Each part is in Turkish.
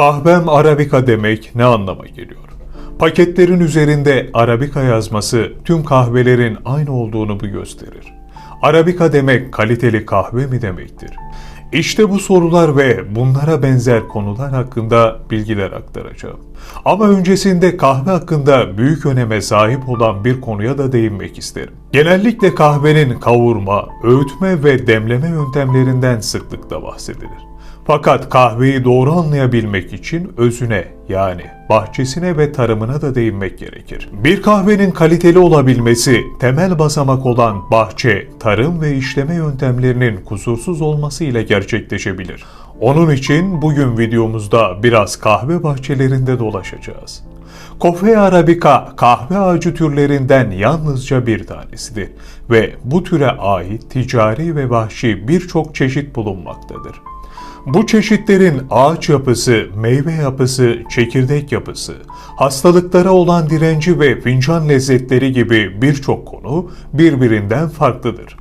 Kahvem Arabika demek ne anlama geliyor? Paketlerin üzerinde Arabika yazması tüm kahvelerin aynı olduğunu bu gösterir. Arabika demek kaliteli kahve mi demektir? İşte bu sorular ve bunlara benzer konular hakkında bilgiler aktaracağım. Ama öncesinde kahve hakkında büyük öneme sahip olan bir konuya da değinmek isterim. Genellikle kahvenin kavurma, öğütme ve demleme yöntemlerinden sıklıkla bahsedilir. Fakat kahveyi doğru anlayabilmek için özüne yani bahçesine ve tarımına da değinmek gerekir. Bir kahvenin kaliteli olabilmesi temel basamak olan bahçe, tarım ve işleme yöntemlerinin kusursuz olması ile gerçekleşebilir. Onun için bugün videomuzda biraz kahve bahçelerinde dolaşacağız. Coffea arabica kahve ağacı türlerinden yalnızca bir tanesidir ve bu türe ait ticari ve vahşi birçok çeşit bulunmaktadır. Bu çeşitlerin ağaç yapısı, meyve yapısı, çekirdek yapısı, hastalıklara olan direnci ve fincan lezzetleri gibi birçok konu birbirinden farklıdır.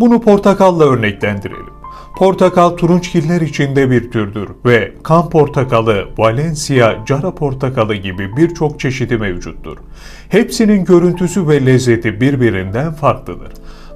Bunu portakalla örneklendirelim. Portakal turunçgiller içinde bir türdür ve kan portakalı, Valencia, cara portakalı gibi birçok çeşidi mevcuttur. Hepsinin görüntüsü ve lezzeti birbirinden farklıdır.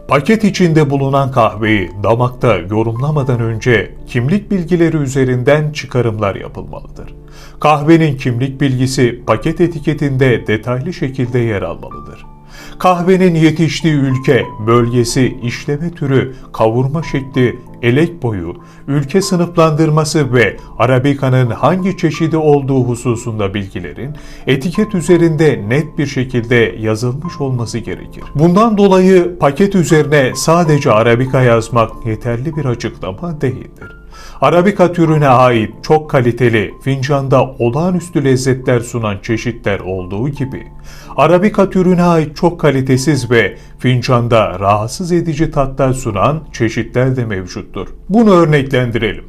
Paket içinde bulunan kahveyi damakta yorumlamadan önce kimlik bilgileri üzerinden çıkarımlar yapılmalıdır. Kahvenin kimlik bilgisi paket etiketinde detaylı şekilde yer almalıdır. Kahvenin yetiştiği ülke, bölgesi, işleme türü, kavurma şekli, elek boyu, ülke sınıflandırması ve Arabika'nın hangi çeşidi olduğu hususunda bilgilerin etiket üzerinde net bir şekilde yazılmış olması gerekir. Bundan dolayı paket üzerine sadece Arabika yazmak yeterli bir açıklama değildir. Arabika türüne ait çok kaliteli, fincanda olağanüstü lezzetler sunan çeşitler olduğu gibi, Arabika türüne ait çok kalitesiz ve fincanda rahatsız edici tatlar sunan çeşitler de mevcuttur. Bunu örneklendirelim.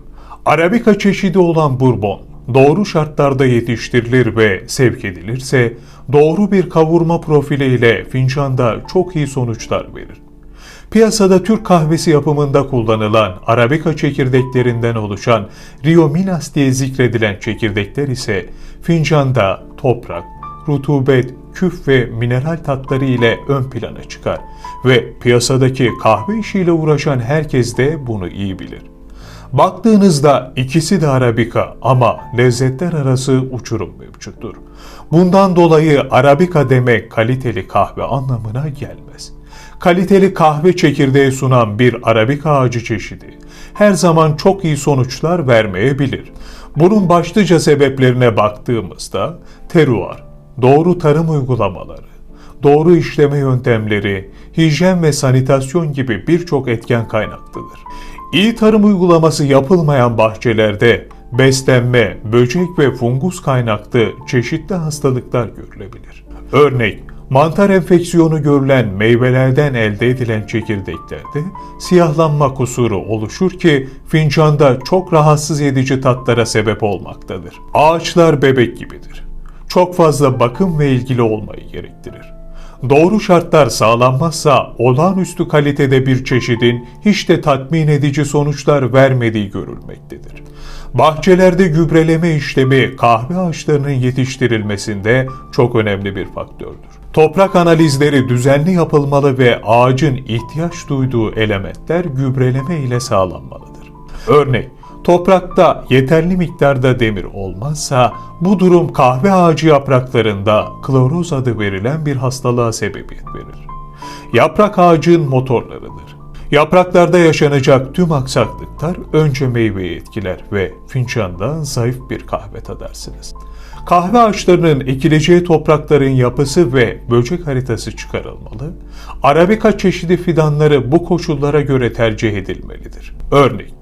Arabika çeşidi olan bourbon, doğru şartlarda yetiştirilir ve sevk edilirse, doğru bir kavurma profiliyle fincanda çok iyi sonuçlar verir. Piyasada Türk kahvesi yapımında kullanılan Arabika çekirdeklerinden oluşan Rio Minas diye zikredilen çekirdekler ise fincanda toprak, rutubet, küf ve mineral tatları ile ön plana çıkar ve piyasadaki kahve işiyle uğraşan herkes de bunu iyi bilir. Baktığınızda ikisi de Arabika ama lezzetler arası uçurum mevcuttur. Bundan dolayı Arabika demek kaliteli kahve anlamına gelmez. Kaliteli kahve çekirdeği sunan bir Arabika ağacı çeşidi her zaman çok iyi sonuçlar vermeyebilir. Bunun başlıca sebeplerine baktığımızda teruar, doğru tarım uygulamaları, doğru işleme yöntemleri, hijyen ve sanitasyon gibi birçok etken kaynaklıdır. İyi tarım uygulaması yapılmayan bahçelerde beslenme, böcek ve fungus kaynaklı çeşitli hastalıklar görülebilir. Örnek, mantar enfeksiyonu görülen meyvelerden elde edilen çekirdeklerde siyahlanma kusuru oluşur ki fincanda çok rahatsız edici tatlara sebep olmaktadır. Ağaçlar bebek gibidir. Çok fazla bakım ve ilgili olmayı gerektirir. Doğru şartlar sağlanmazsa olağanüstü kalitede bir çeşidin hiç de tatmin edici sonuçlar vermediği görülmektedir. Bahçelerde gübreleme işlemi kahve ağaçlarının yetiştirilmesinde çok önemli bir faktördür. Toprak analizleri düzenli yapılmalı ve ağacın ihtiyaç duyduğu elementler gübreleme ile sağlanmalıdır. Örnek, toprakta yeterli miktarda demir olmazsa bu durum kahve ağacı yapraklarında kloroz adı verilen bir hastalığa sebebiyet verir. Yaprak ağacın motorlarıdır. Yapraklarda yaşanacak tüm aksaklıklar önce meyveyi etkiler ve fincandan zayıf bir kahve tadarsınız. Kahve ağaçlarının ekileceği toprakların yapısı ve böcek haritası çıkarılmalı. Arabika çeşidi fidanları bu koşullara göre tercih edilmelidir. Örnek,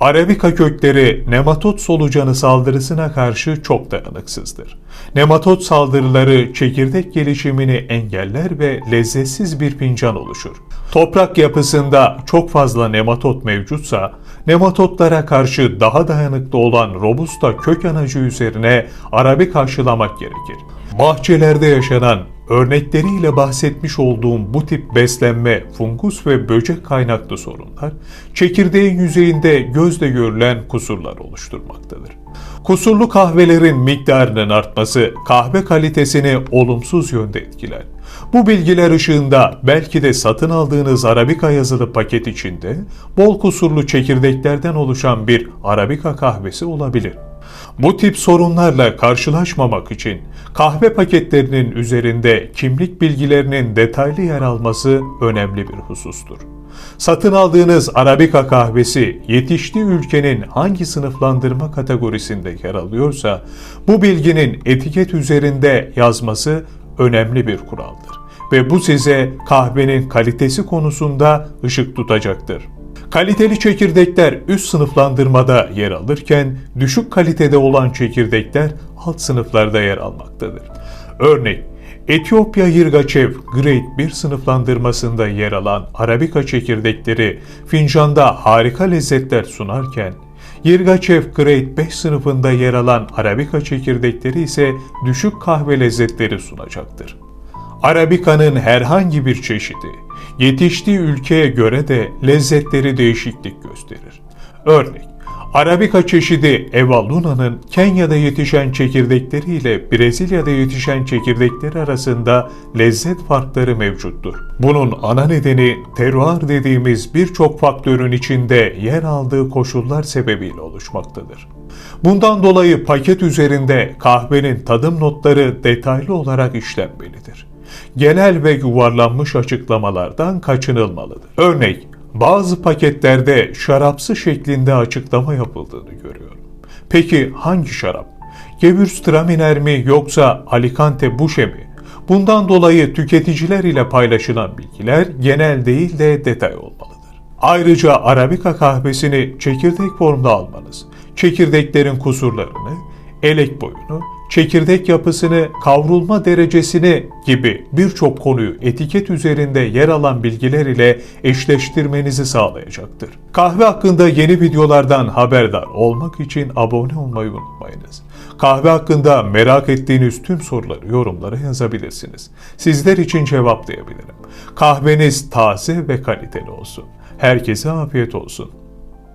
Arabika kökleri nematot solucanı saldırısına karşı çok dayanıksızdır. Nematot saldırıları çekirdek gelişimini engeller ve lezzetsiz bir fincan oluşur. Toprak yapısında çok fazla nematot mevcutsa, nematotlara karşı daha dayanıklı olan robusta kök anacı üzerine arabi karşılamak gerekir. Bahçelerde yaşanan örnekleriyle bahsetmiş olduğum bu tip beslenme, fungus ve böcek kaynaklı sorunlar, çekirdeğin yüzeyinde gözle görülen kusurlar oluşturmaktadır. Kusurlu kahvelerin miktarının artması kahve kalitesini olumsuz yönde etkiler. Bu bilgiler ışığında belki de satın aldığınız Arabika yazılı paket içinde bol kusurlu çekirdeklerden oluşan bir Arabika kahvesi olabilir. Bu tip sorunlarla karşılaşmamak için kahve paketlerinin üzerinde kimlik bilgilerinin detaylı yer alması önemli bir husustur. Satın aldığınız Arabika kahvesi yetiştiği ülkenin hangi sınıflandırma kategorisinde yer alıyorsa bu bilginin etiket üzerinde yazması önemli bir kuraldır ve bu size kahvenin kalitesi konusunda ışık tutacaktır. Kaliteli çekirdekler üst sınıflandırmada yer alırken düşük kalitede olan çekirdekler alt sınıflarda yer almaktadır. Örnek Etiyopya Yirgaçev Grade 1 sınıflandırmasında yer alan Arabika çekirdekleri fincanda harika lezzetler sunarken, Yirgaçev Grade 5 sınıfında yer alan Arabika çekirdekleri ise düşük kahve lezzetleri sunacaktır. Arabika'nın herhangi bir çeşidi yetiştiği ülkeye göre de lezzetleri değişiklik gösterir. Örnek, Arabika çeşidi Eva Luna'nın Kenya'da yetişen çekirdekleri ile Brezilya'da yetişen çekirdekleri arasında lezzet farkları mevcuttur. Bunun ana nedeni terroir dediğimiz birçok faktörün içinde yer aldığı koşullar sebebiyle oluşmaktadır. Bundan dolayı paket üzerinde kahvenin tadım notları detaylı olarak işlenmelidir. Genel ve yuvarlanmış açıklamalardan kaçınılmalıdır. Örnek, bazı paketlerde şarapsı şeklinde açıklama yapıldığını görüyorum. Peki hangi şarap? Gewürztraminer mi yoksa Alicante Bouschet mi? Bundan dolayı tüketiciler ile paylaşılan bilgiler genel değil de detay olmalıdır. Ayrıca Arabika kahvesini çekirdek formda almanız, çekirdeklerin kusurlarını, elek boyunu, çekirdek yapısını, kavrulma derecesini gibi birçok konuyu etiket üzerinde yer alan bilgiler ile eşleştirmenizi sağlayacaktır. Kahve hakkında yeni videolardan haberdar olmak için abone olmayı unutmayınız. Kahve hakkında merak ettiğiniz tüm soruları yorumlara yazabilirsiniz. Sizler için cevaplayabilirim. Kahveniz taze ve kaliteli olsun. Herkese afiyet olsun.